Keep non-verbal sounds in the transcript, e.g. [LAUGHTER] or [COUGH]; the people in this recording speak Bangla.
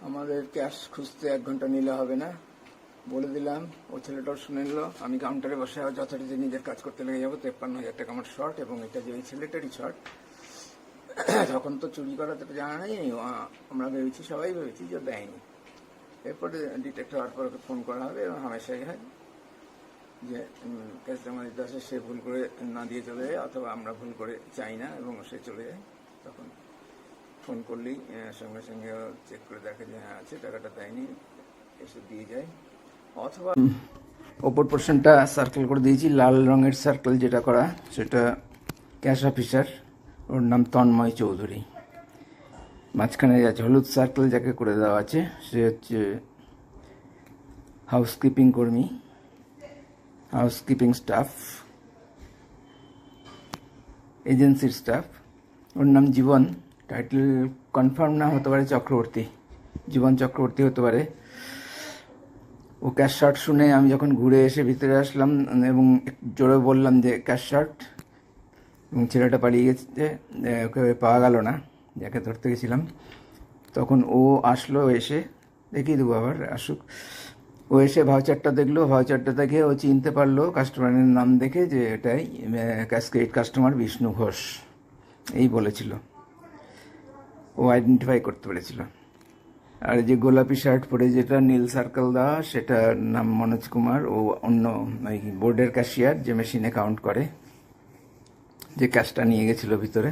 আমাদের ক্যাশ খুঁজতে এক ঘণ্টা নিলে হবে না। বলে দিলাম, ও ছেলেটাও শুনে নিল। আমি কাউন্টারে বসে যথারীতি নিজের কাজ করতে লেগে যাব। তেপ্পান্ন হাজার টাকা আমার শর্ট এবং এটা যে ওই ছেলেটারই শর্ট [COUGHS] তখন তো চুরি করা তো জানা নেই। আমরা ভেবেছি, সবাই ভেবেছি যে দেয়নি। এরপরে ডিটেক্ট হওয়ার পর ফোন করা হবে এবং হামেশাই হয়। যে জমা দিতে আসে, সে ভুল করে না দিয়ে চলে যায়, অথবা আমরা ভুল করে চাই না এবং সে চলে যায়। তখন ফোন করলেই সঙ্গে সঙ্গে চেক করে দেখে যে হ্যাঁ আছে টাকাটা দেয়নি, এসে দিয়ে যায়। অথবা ওপর পোর্শনটা সার্কেল করে দিয়েছি, লাল রঙের সার্কেল যেটা করা, সেটা ক্যাশ অফিসার ওর নাম তন্ময় চৌধুরী। মাঝখানে আছে, হলুদ সার্কেল যাকে করে দেওয়া আছে, সে হচ্ছে হাউসকিপিং কর্মী। হাউসকিপিং স্টাফ এজেন্সির স্টাফ ওর নাম জীবন। টাইটেল কনফার্ম না হতে পারে, চক্রবর্তী। জীবন চক্রবর্তী হতে পারে। ও ক্যাশ শার্ট শুনে আমি যখন ঘুরে এসে ভিতরে আসলাম, এবং জোরে বললাম যে ক্যাশ শার্ট এবং ছেলেটা পালিয়ে গেছে ওকে পাওয়া গেল না, যাকে ধরতে গেছিলাম। তখন ও আসলো, এসে দেখিয়ে দেবো আবার আসুক। ও এসে ভাউচারটা দেখল ভাউচারটা দেখে ও চিনতে পারল কাস্টমারের নাম দেখে যে এটাই ক্যাশকেট কাস্টমার বিষ্ণু ঘোষ এই বলেছিল। ও আইডেন্টিফাই করতে পেরেছিল। আর যে গোলাপি শার্ট পরে যেটা নীল সার্কেল দেওয়া, সেটার নাম মনোজ কুমার। ও অন্য ওই বোর্ডের ক্যাশিয়ার যে মেশিনে কাউন্ট করে, যে ক্যাশটা নিয়ে গেছিল ভিতরে।